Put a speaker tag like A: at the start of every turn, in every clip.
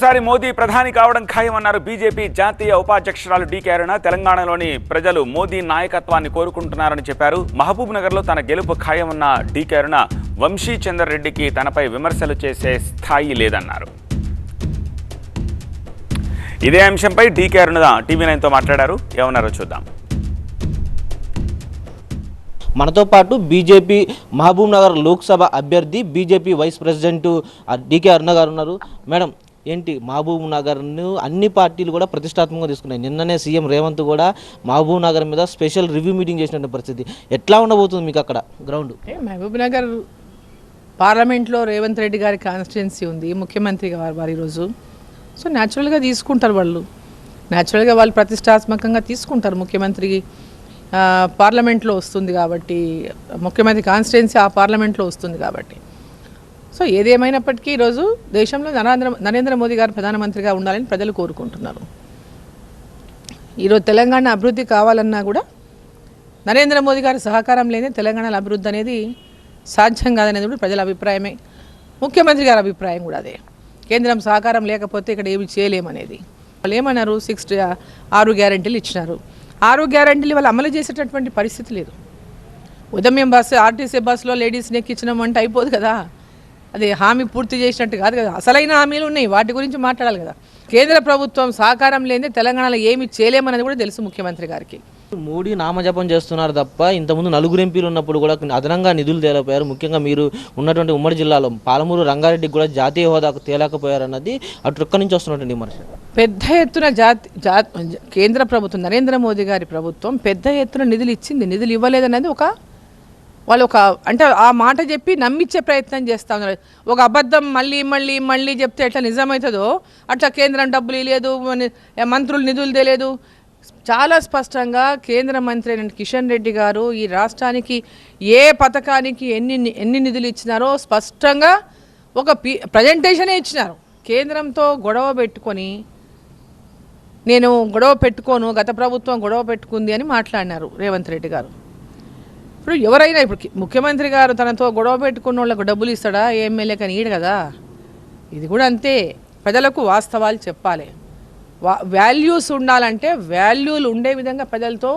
A: ఒకసారి మోదీ ప్రధాని కావడం ఖాయమన్నారు బీజేపీ జాతీయ ఉపాధ్యక్షురాలు డీకే అరుణ. తెలంగాణలోని ప్రజలు మోదీ నాయకత్వాన్ని కోరుకుంటున్నారని చెప్పారు. మహబూబ్ నగర్లో తన గెలుపు ఖాయమన్న డీకే అరుణ వంశీ చంద్రరెడ్డికి తనపై విమర్శలు చేసే స్థాయి లేదన్నారు. ఇదే అంశంపై డీకే అరుణ టీవీ నైన్తో మాట్లాడారు. ఏమన్నారో చూద్దాం.
B: మనతో పాటు బీజేపీ మహబూబ్ నగర్ లోక్సభ అభ్యర్థి BJP vice president DK Aruna garu ఉన్నారు. మేడం ఏంటి మహబూబ్ నగర్ను అన్ని పార్టీలు కూడా ప్రతిష్టాత్మకంగా తీసుకున్నాయి. నిన్ననే సీఎం రేవంత్ కూడా మహబూబ్ నగర్ మీద స్పెషల్ రివ్యూ మీటింగ్ చేసినటువంటి పరిస్థితి. ఎట్లా ఉండబోతుంది మీకు అక్కడ గ్రౌండ్?
C: ఏ, మహబూబ్ నగర్ పార్లమెంట్లో రేవంత్ రెడ్డి గారి కాన్స్టిట్యున్సీ ఉంది ముఖ్యమంత్రి గారు వారు ఈరోజు. సో న్యాచురల్గా తీసుకుంటారు వాళ్ళు. న్యాచురల్గా వాళ్ళు ప్రతిష్టాత్మకంగా తీసుకుంటారు. ముఖ్యమంత్రి పార్లమెంట్లో వస్తుంది కాబట్టి ముఖ్యమంత్రి కాన్స్టిట్యున్సీ ఆ పార్లమెంట్లో వస్తుంది కాబట్టి. సో ఏదేమైనప్పటికీ ఈరోజు దేశంలో నరేంద్ర నరేంద్ర మోదీ గారు ప్రధానమంత్రిగా ఉండాలని ప్రజలు కోరుకుంటున్నారు. ఈరోజు తెలంగాణ అభివృద్ధి కావాలన్నా కూడా నరేంద్ర మోదీ గారి సహకారం లేని తెలంగాణలో అభివృద్ధి అనేది సాధ్యం కాదనేది కూడా ప్రజల అభిప్రాయమే. ముఖ్యమంత్రి గారి అభిప్రాయం కూడా అదే. కేంద్రం సహకారం లేకపోతే ఇక్కడ ఏమి చేయలేమనేది. వాళ్ళు ఏమన్నారు? సిక్స్ ఆరు గ్యారంటీలు ఇచ్చినారు. ఆరు గ్యారంటీలు వాళ్ళు అమలు చేసేటటువంటి పరిస్థితి లేదు. ఉదయం బస్సు ఆర్టీసీ బస్సులో లేడీస్ని ఎక్కించడం అంటే అయిపోదు కదా. అది హామీ పూర్తి చేసినట్టు కాదు కదా. అసలైన హామీలు ఉన్నాయి. వాటి గురించి మాట్లాడాలి కదా. కేంద్ర ప్రభుత్వం సహకారం లేని తెలంగాణలో ఏమి చేయలేమన్నది కూడా తెలుసు ముఖ్యమంత్రి గారికి.
B: మోడీ నామజపం చేస్తున్నారు తప్ప ఇంతకుముందు నలుగురు ఎంపీలు ఉన్నప్పుడు కూడా అదనంగా నిధులు తేలేకపోయారు. ముఖ్యంగా మీరు ఉన్నటువంటి ఉమ్మడి జిల్లాలో పాలమూరు రంగారెడ్డికి కూడా జాతీయ హోదాకు తేలేకపోయారు అన్నది అటు ఒక్క నుంచి వస్తున్నటువంటి విమర్శ
C: పెద్ద ఎత్తున జాతి జా కేంద్ర ప్రభుత్వం నరేంద్ర మోదీ గారి ప్రభుత్వం పెద్ద ఎత్తున నిధులు ఇచ్చింది. నిధులు ఇవ్వలేదన్నది ఒక వాళ్ళు ఒక అంటే ఆ మాట చెప్పి నమ్మించే ప్రయత్నం చేస్తా ఉన్నారు. ఒక అబద్ధం మళ్ళీ మళ్ళీ మళ్ళీ చెప్తే ఎట్లా నిజమవుతుందో అట్లా కేంద్రం డబ్బులు ఇవ్వలేదు మంత్రులు నిధులు తెలియదు చాలా స్పష్టంగా కేంద్ర మంత్రి అయిన కిషన్ రెడ్డి గారు ఈ రాష్ట్రానికి ఏ పథకానికి ఎన్ని ఎన్ని నిధులు ఇచ్చినారో స్పష్టంగా ఒక పి ప్రజెంటేషనే ఇచ్చినారు. కేంద్రంతో గొడవ పెట్టుకొని నేను గొడవ పెట్టుకోను గత ప్రభుత్వం గొడవ పెట్టుకుంది అని మాట్లాడినారు రేవంత్ రెడ్డి గారు. ఇప్పుడు ఎవరైనా ఇప్పుడు ముఖ్యమంత్రి గారు తనతో గొడవ పెట్టుకున్న వాళ్ళకు డబ్బులు ఇస్తాడా? ఎమ్మెల్యే కానీ ఈడు కదా. ఇది కూడా అంతే. ప్రజలకు వాస్తవాలు చెప్పాలి. వా వాల్యూస్ ఉండాలంటే వాల్యూలు ఉండే విధంగా ప్రజలతో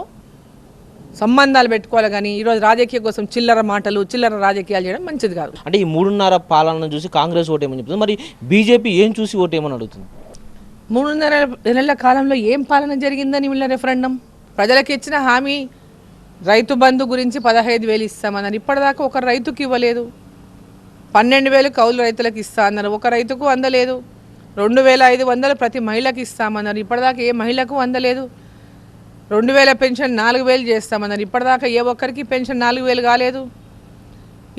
C: సంబంధాలు పెట్టుకోవాలి కానీ ఈరోజు రాజకీయ కోసం చిల్లర మాటలు చిల్లర రాజకీయాలు చేయడం మంచిది కాదు.
B: అంటే ఈ మూడున్నర పాలన చూసి కాంగ్రెస్ ఓటేమని చెప్తుంది. మరి బీజేపీ ఏం చూసి ఓటేమని అడుగుతుంది?
C: మూడున్నర నెలల కాలంలో ఏం పాలన జరిగిందని వీళ్ళ రెఫరెండం? ప్రజలకు ఇచ్చిన హామీ రైతు బంధు గురించి పదహైదు వేలు ఇస్తామన్నారు. ఇప్పటిదాకా ఒక రైతుకి ఇవ్వలేదు. పన్నెండు వేలు కౌలు రైతులకు ఇస్తా అన్నారు. ఒక రైతుకు అందలేదు. రెండు వేల ఐదు వందలు ప్రతి మహిళకి ఇస్తామన్నారు. ఇప్పటిదాకా ఏ మహిళకు అందలేదు. రెండు వేల పెన్షన్ నాలుగు వేలు చేస్తామన్నారు. ఇప్పటిదాకా ఏ ఒక్కరికి పెన్షన్ నాలుగు వేలు కాలేదు.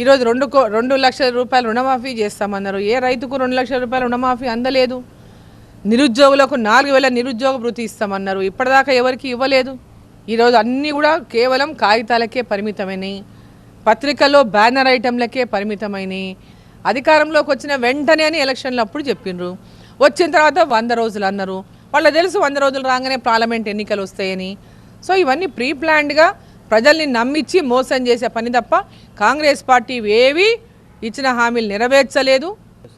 C: ఈరోజు రెండు కో రెండు లక్షల రూపాయలు రుణమాఫీ చేస్తామన్నారు. ఏ రైతుకు రెండు లక్షల రూపాయలు రుణమాఫీ అందలేదు. నిరుద్యోగులకు నాలుగు వేల నిరుద్యోగ వృత్తి ఇస్తామన్నారు. ఇప్పటిదాకా ఎవరికి ఇవ్వలేదు. ఈరోజు అన్నీ కూడా కేవలం కాగితాలకే పరిమితమైనవి పత్రికల్లో బ్యానర్ ఐటెంలకే పరిమితమైనవి అధికారంలోకి వచ్చిన వెంటనే అని ఎలక్షన్లు అప్పుడు చెప్పిండ్రు. వచ్చిన తర్వాత వంద రోజులు అన్నారు. వాళ్ళకి తెలుసు వంద రోజులు రాగానే పార్లమెంట్ ఎన్నికలు వస్తాయని. సో ఇవన్నీ ప్రీ ప్లాన్డ్గా ప్రజల్ని నమ్మించి మోసం చేసే పని తప్ప కాంగ్రెస్ పార్టీ ఏవి ఇచ్చిన హామీలు నెరవేర్చలేదు.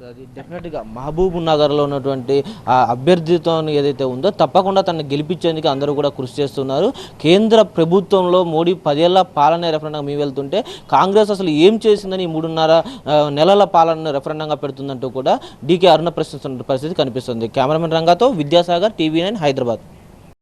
B: అది డెఫినెట్గా మహబూబ్ నగర్లో ఉన్నటువంటి ఆ అభ్యర్థితో ఏదైతే ఉందో తప్పకుండా తనను గెలిపించేందుకు అందరూ కూడా కృషి చేస్తున్నారు. కేంద్ర ప్రభుత్వంలో మోడీ పదేళ్ళ పాలన రెఫరెండంగా మీ వెళ్తుంటే కాంగ్రెస్ అసలు ఏం చేసిందని మూడున్నర నెలల పాలన రెఫరెండంగా పెడుతుందంటూ కూడా డీకే అరుణ ప్రశ్నిస్తున్న పరిస్థితి కనిపిస్తుంది. కెమెరామెన్ రంగాతో విద్యాసాగర్ టీవీ నైన్ హైదరాబాద్.